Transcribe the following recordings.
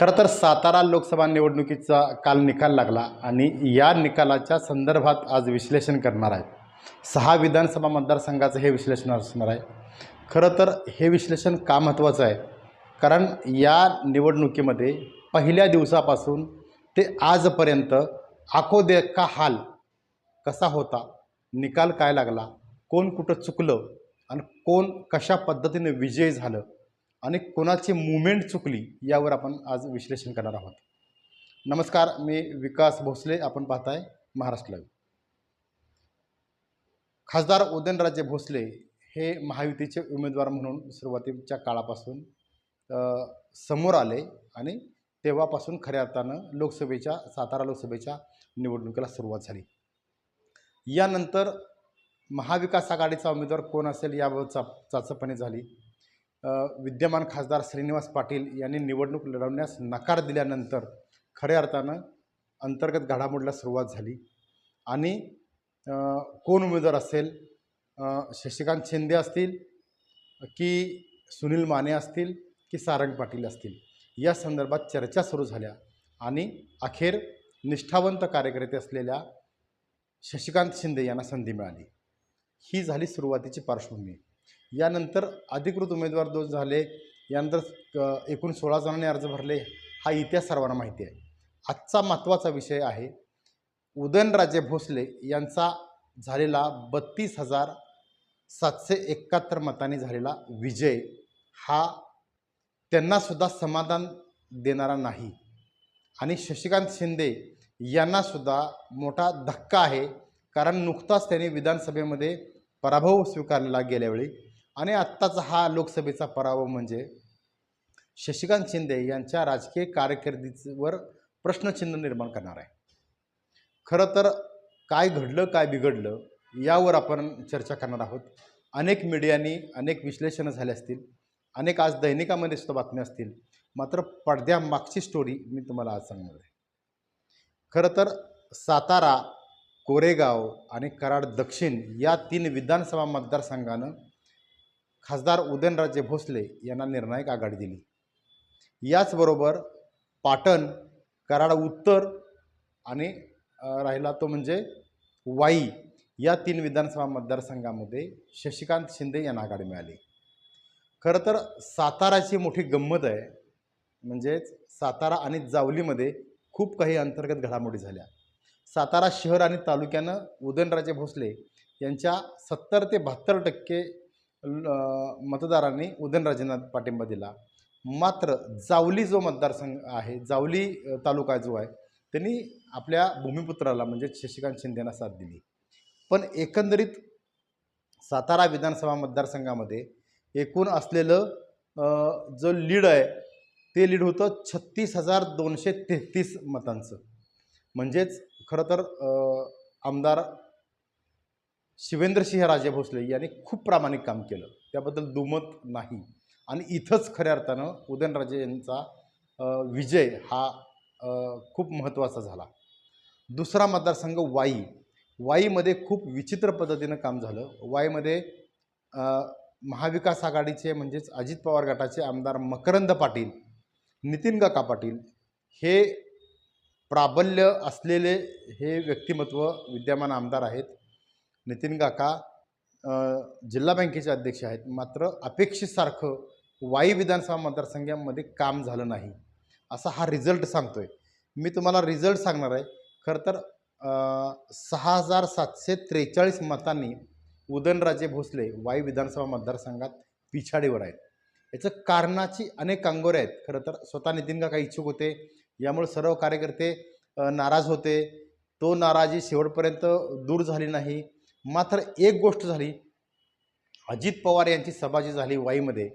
खरं तर सातारा लोकसभा निवडणुकीचा काल निकाल लागला आणि या निकालाच्या संदर्भात आज विश्लेषण करणार आहे. सहा विधानसभा मतदारसंघाचं हे विश्लेषण असणार आहे. खरं तर हे विश्लेषण का महत्त्वाचं आहे? कारण या निवडणुकीमध्ये पहिल्या दिवसापासून ते आजपर्यंत आखोदे का हाल कसा होता निकाल काय लागला कोण कुठं चुकलं आणि कोण कशा पद्धतीने विजयी झालं आणि कोणाची मुवमेंट चुकली यावर आपण आज विश्लेषण करणार आहोत. नमस्कार मी विकास भोसले आपण पाहताय महाराष्ट्र लाईव्ह. खासदार उदयनराजे भोसले हे महायुतीचे उमेदवार म्हणून सुरुवातीच्या काळापासून समोर आले आणि तेव्हापासून खऱ्या अर्थानं लोकसभेच्या सातारा लोकसभेच्या निवडणुकीला सुरुवात झाली. यानंतर महाविकास आघाडीचा उमेदवार कोण असेल याबाबत चा चाचपणी झाली. विद्यमान खासदार श्रीनिवास पाटील यांनी निवडणूक लढवण्यास नकार दिल्यानंतर खऱ्या अर्थानं अंतर्गत घडामोडीला सुरुवात झाली. आणि कोण उमेदवार असेल? शशिकांत शिंदे असतील की सुनील माने असतील की सारंग पाटील असतील? या संदर्भात चर्चा सुरू झाल्या आणि अखेर निष्ठावंत कार्यकर्ते असलेल्या शशिकांत शिंदे यांना संधी मिळाली. ही झाली सुरुवातीची पार्श्वभूमी. यानंतर अधिकृत उमेदवार दोष झाले यानंतर एकूण सोळा जणांनी अर्ज भरले हा इतिहास सर्वांना माहिती आहे. आजचा महत्त्वाचा विषय आहे उदयनराजे भोसले यांचा झालेला बत्तीस हजार सातशे एकाहत्तर मतांनी झालेला विजय हा त्यांनासुद्धा समाधान देणारा नाही. आणि शशिकांत शिंदे यांनासुद्धा मोठा धक्का आहे कारण नुकताच त्यांनी विधानसभेमध्ये पराभव स्वीकारलेला गेल्यावेळी आणि आत्ताचा हा लोकसभेचा पराभव म्हणजे शशिकांत शिंदे यांच्या राजकीय कारकिर्दीवर प्रश्नचिन्ह निर्माण करणार आहे. खरं तर काय घडलं काय बिघडलं यावर आपण चर्चा करणार आहोत. अनेक मीडियांनी अनेक विश्लेषणं झाले असतील अनेक आज दैनिकामध्ये सुद्धा बातम्या असतील. मात्र पडद्यामागची स्टोरी मी तुम्हाला आज सांगणार आहे. खरं तर सातारा कोरेगाव आणि कराड दक्षिण या तीन विधानसभा मतदारसंघानं खासदार उदयनराजे भोसले यांना निर्णायक आघाडी दिली. याचबरोबर पाटण कराड उत्तर आणि राहिला तो म्हणजे वाई या तीन विधानसभा मतदारसंघामध्ये शशिकांत शिंदे यांना आघाडी मिळाली. खरं तर साताराची मोठी गंमत आहे. म्हणजेच सातारा आणि जावलीमध्ये खूप काही अंतर्गत घडामोडी झाल्या. सातारा शहर आणि तालुक्यानं उदयनराजे भोसले यांच्या सत्तर ते बहात्तर टक्के मतदारांनी उदयनराजेंना पाठिंबा दिला. मात्र जावली जो मतदारसंघ आहे जावली तालुका जो आहे त्यांनी आपल्या भूमिपुत्राला म्हणजे शशिकांत शिंदेना साथ दिली. पण एकंदरीत सातारा विधानसभा मतदारसंघामध्ये एकूण असलेलं जो लीड आहे ते लीड होतं छत्तीस हजार दोनशे तेहतीस मतांचं. म्हणजेच खरं तर आमदार शिवेंद्रसिंह राजे भोसले यांनी खूप प्रामाणिक काम केलं. त्याबद्दल दुमत नाही. आणि इथंच खऱ्या अर्थानं उदयनराजे यांचा विजय हा खूप महत्त्वाचा झाला. दुसरा मतदारसंघ वाई. वाईमध्ये खूप विचित्र पद्धतीनं काम झालं. वाईमध्ये महाविकास आघाडीचे म्हणजेच अजित पवार गटाचे आमदार मकरंद पाटील नितीन काका पाटील हे प्राबल्य असलेले हे व्यक्तिमत्व विद्यमान आमदार आहेत. नितीन काका जिल्हा बँकेचे अध्यक्ष आहेत. मात्र अपेक्षेसारखं वाई विधानसभा मतदारसंघामध्ये काम झालं नाही. असा हा रिझल्ट सांगतो आहे मी तुम्हाला रिझल्ट सांगणार आहे. खरं तर सहा हजार सातशे त्रेचाळीस मतांनी उदयनराजे भोसले वाई विधानसभा मतदारसंघात पिछाडीवर आहेत. याचं कारणाची अनेक कांगोरे आहेत. खरं तर स्वतः नितीन काका इच्छुक होते. यामुळे सर्व कार्यकर्ते नाराज होते. तो नाराजी शेवटपर्यंत दूर झाली नाही. मात्र एक गोष्ट झाली. अजित पवार यांची सभा जी झाली वाईमध्ये.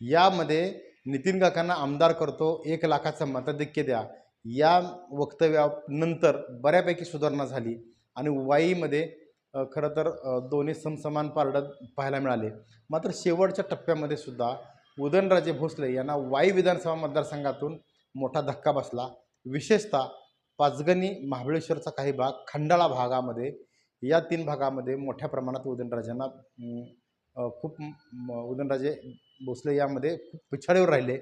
यामध्ये नितीन काकांना आमदार करतो एक लाखाचं मताधिक्य द्या. या वक्तव्यानंतर बऱ्यापैकी सुधारणा झाली आणि वाईमध्ये खरं तर दोन्ही समसमान पारडं पाहायला मिळाले. मात्र शेवटच्या टप्प्यामध्ये सुद्धा उदयनराजे भोसले यांना वाई विधानसभा मतदारसंघातून मोठा धक्का बसला. विशेषतः पाचगणी महाबळेश्वरचा काही भाग खंडाळा भागामध्ये या तीन भागामध्ये मोठ्या प्रमाणात उदयनराजांना खूप उदयनराजे भोसले यामध्ये खूप पिछाडीवर राहिले.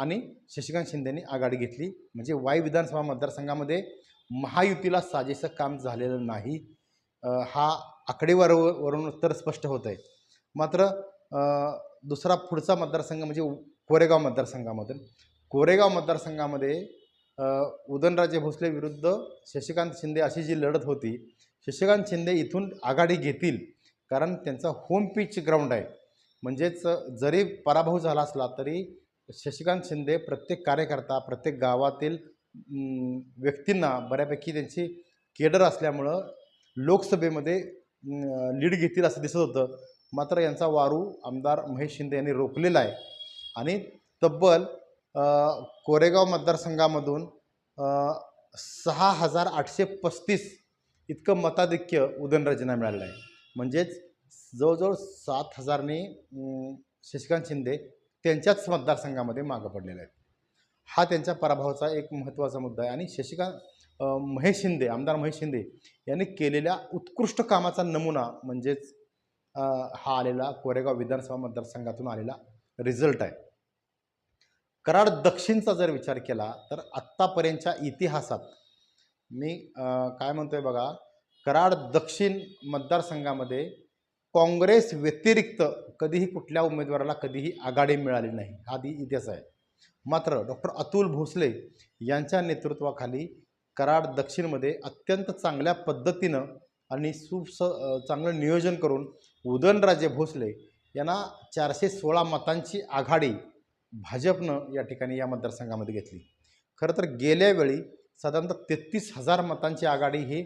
आणि शशिकांत शिंदेनी आघाडी घेतली. म्हणजे वाई विधानसभा मतदारसंघामध्ये महायुतीला साजेसं काम झालेलं नाही. हा आकडेवारीवरून तर स्पष्ट होत आहे मात्र दुसरा पुढचा मतदारसंघ म्हणजे कोरेगाव मतदारसंघामधून. कोरेगाव मतदारसंघामध्ये उदयनराजे भोसले विरुद्ध शशिकांत शिंदे अशी जी लढत होती शशिकांत शिंदे इथून आघाडी घेतील कारण त्यांचा होम पिच ग्राउंड आहे. म्हणजेच जरी पराभव झाला असला तरी शशिकांत शिंदे प्रत्येक कार्यकर्ता प्रत्येक गावातील व्यक्तींना बऱ्यापैकी त्यांची केडर असल्यामुळं लोकसभेमध्ये लीड घेतील असं दिसत होतं. मात्र यांचा वारू आमदार महेश शिंदे यांनी रोखलेला आहे. आणि तब्बल कोरेगाव मतदारसंघामधून सहा हजार आठशे पस्तीस इतकं मताधिक्य उदयनराजेंना मिळालेलं आहे. म्हणजेच जवळजवळ सात हजारने शशिकांत शिंदे त्यांच्याच मतदारसंघामध्ये मागं पडलेले आहेत. हा त्यांच्या पराभवाचा एक महत्त्वाचा मुद्दा आहे. आणि शशिकांत महेश शिंदे आमदार महेश शिंदे यांनी केलेल्या उत्कृष्ट कामाचा नमुना म्हणजेच हा आलेला कोरेगाव विधानसभा मतदारसंघातून आलेला रिझल्ट आहे. कराड दक्षिणचा जर विचार केला तर आत्तापर्यंतच्या इतिहासात मी काय काय म्हणतोय बघा कराड दक्षिण मतदारसंघामध्ये काँग्रेस व्यतिरिक्त कधीही कुठल्या उमेदवाराला कधीही आघाडी मिळाली नाही. हा दी इतिहास आहे. मात्र डॉक्टर अतुल भोसले यांच्या नेतृत्वाखाली कराड दक्षिणमध्ये अत्यंत चांगल्या पद्धतीनं आणि सुस चांगलं नियोजन करून उदयनराजे भोसले यांना चारशे सोळा मतांची आघाडी भाजपनं या ठिकाणी या मतदारसंघामध्ये घेतली. खरं तर गेल्या वेळी साधारणतः तेहतीस हजार मतांची आघाडी ही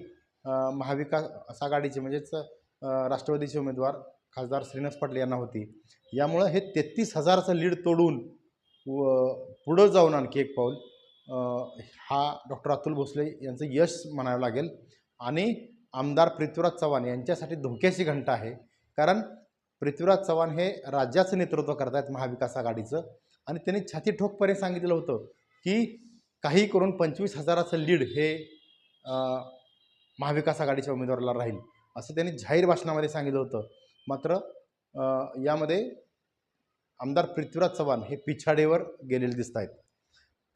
महाविकास आघाडीची म्हणजेच राष्ट्रवादीचे उमेदवार खासदार श्रीनिवास पाटील यांना होती. यामुळं हे तेहतीस हजारचं लीड तोडून व पुढं जाऊन आणखी एक पाऊल हा डॉक्टर अतुल भोसले यांचं यश म्हणावं लागेल. आणि आमदार पृथ्वीराज चव्हाण यांच्यासाठी धोक्याची घंटा आहे. कारण पृथ्वीराज चव्हाण हे राज्याचं नेतृत्व करत आहेत महाविकास आघाडीचं. आणि त्यांनी छाती ठोकपणे सांगितलं होतं की काही करून पंचवीस हजाराचं लीड हे महाविकास आघाडीच्या उमेदवाराला राहील असं त्यांनी जाहीर भाषणामध्ये सांगितलं होतं. मात्र यामध्ये आमदार पृथ्वीराज चव्हाण हे पिछाडीवर गेलेले दिसत आहेत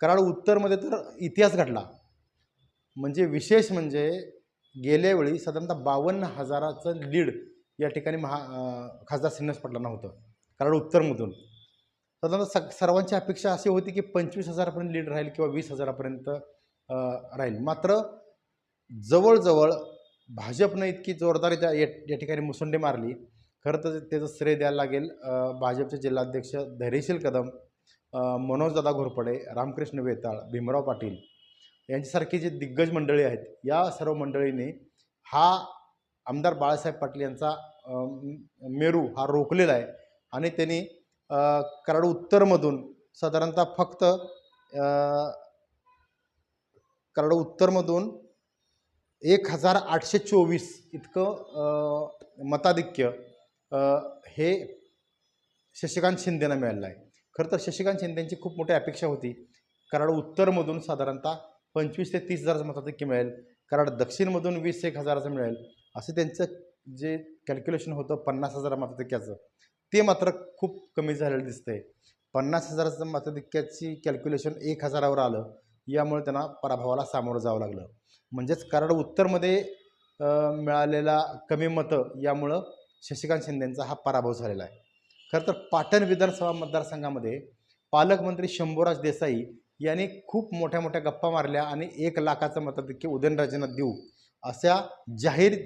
कराड उत्तरमध्ये तर इतिहास घडला. म्हणजे विशेष म्हणजे गेल्या वेळी साधारणतः बावन्न हजाराचं लीड या ठिकाणी महा खासदार सिन्नस पाटलांना होतं. कराड उत्तरमधून. साधारण सग सर्वांची अपेक्षा अशी होती की पंचवीस हजारापर्यंत लीड राहील किंवा वीस हजारापर्यंत राहील. मात्र जवळजवळ भाजपनं इतकी जोरदार या या ठिकाणी मुसंडी मारली. खरं तर त्याचं श्रेय द्यायला लागेल भाजपचे जिल्हाध्यक्ष धैर्यशील कदम मनोजदादा घोरपडे रामकृष्ण वेताळ भीमराव पाटील यांच्यासारखी जी दिग्गज मंडळी आहेत या सर्व मंडळींनी हा आमदार बाळासाहेब पाटील यांचा मेरू हा रोखलेला आहे आणि त्यांनी कराड उत्तरमधून साधारणतः फक्त कराड उत्तरमधून एक हजार आठशे चोवीस इतकं मताधिक्य हे शशिकांत शिंदेना मिळालेलं आहे. खरं तर शशिकांत शिंदेची खूप मोठी अपेक्षा होती. कराड उत्तरमधून साधारणतः पंचवीस ते तीस हजाराचं मताधिक्य मिळेल. कराड दक्षिणमधून वीस एक हजाराचं मिळेल. असं त्यांचं जे कॅल्क्युलेशन होतं पन्नास हजार मताधिक्याचं. ते मात्र खूप कमी झालेलं दिसतंय. पन्नास हजाराचं मताधिक्याची कॅल्क्युलेशन एक हजारावर आलं. यामुळे त्यांना पराभवाला सामोरं जावं लागलं. म्हणजेच कराड उत्तरमध्ये मिळालेला कमी मतं यामुळं शशिकांत शिंदेंचा हा पराभव झालेला आहे. खरं तर पाटण विधानसभा मतदारसंघामध्ये पालकमंत्री शंभूराज देसाई यांनी खूप मोठ्या मोठ्या गप्पा मारल्या आणि एक लाखाचं मताधिक्य उदयनराजेंना देऊ अशा जाहीर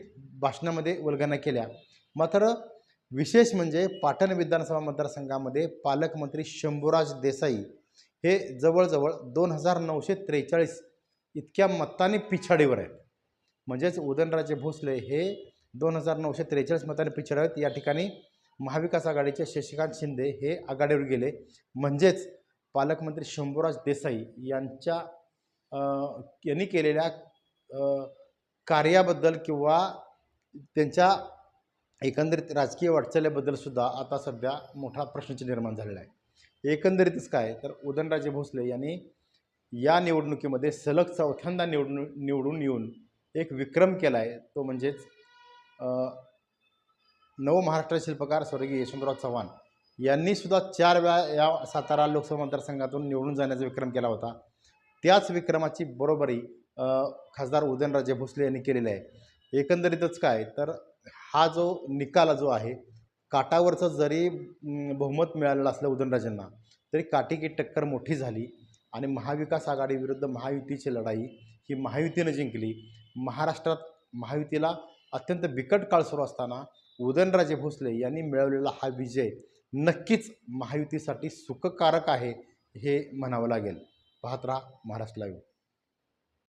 भाषणामध्ये वल्गना केल्या. मात्र विशेष म्हणजे पाटण विधानसभा मतदारसंघामध्ये पालकमंत्री शंभूराज देसाई हे जवळजवळ दोन हजार नऊशे त्रेचाळीस इतक्या मतांनी पिछाडीवर आहेत. म्हणजेच उदयनराजे भोसले हे दोन हजार नऊशे त्रेचाळीस मताने पिछाड आहेत. या ठिकाणी महाविकास आघाडीचे शशिकांत शिंदे हे आघाडीवर गेले. म्हणजेच पालकमंत्री शंभूराज देसाई यांच्या यांनी केलेल्या कार्याबद्दल किंवा त्यांच्या एकंदरीत राजकीय वाटचालीबद्दल सुद्धा आता सध्या मोठा प्रश्नचिन्ह निर्माण झालेला आहे. एकंदरीतच काय तर उदयनराजे भोसले यांनी या निवडणुकीमध्ये सलग चौथ्यांदा निवडून निवडून येऊन एक विक्रम केला आहे तो म्हणजेच नव महाराष्ट्र शिल्पकार स्वर्गीय यशवंतराव चव्हाण यांनी सुद्धा चार वेळा या सातारा लोकसभा मतदारसंघातून निवडून जाण्याचा विक्रम केला होता. त्याच विक्रमाची बरोबरी खासदार उदयनराजे भोसले यांनी केलेली आहे. एकंदरीतच काय तर हा जो निकाल जो आहे काटावरचं जरी बहुमत मिळालेलं असलं उदयनराजेंना तरी काटेकी टक्कर मोठी झाली आणि महाविकास आघाडीविरुद्ध महायुतीची लढाई ही महायुतीनं जिंकली. महाराष्ट्रात महायुतीला अत्यंत बिकट काळ सुरू असताना उदयनराजे भोसले यांनी मिळवलेला हा विजय नक्कीच महायुतीसाठी सुखकारक आहे हे म्हणावं लागेल. पाहत राहा महाराष्ट्र लाईव्ह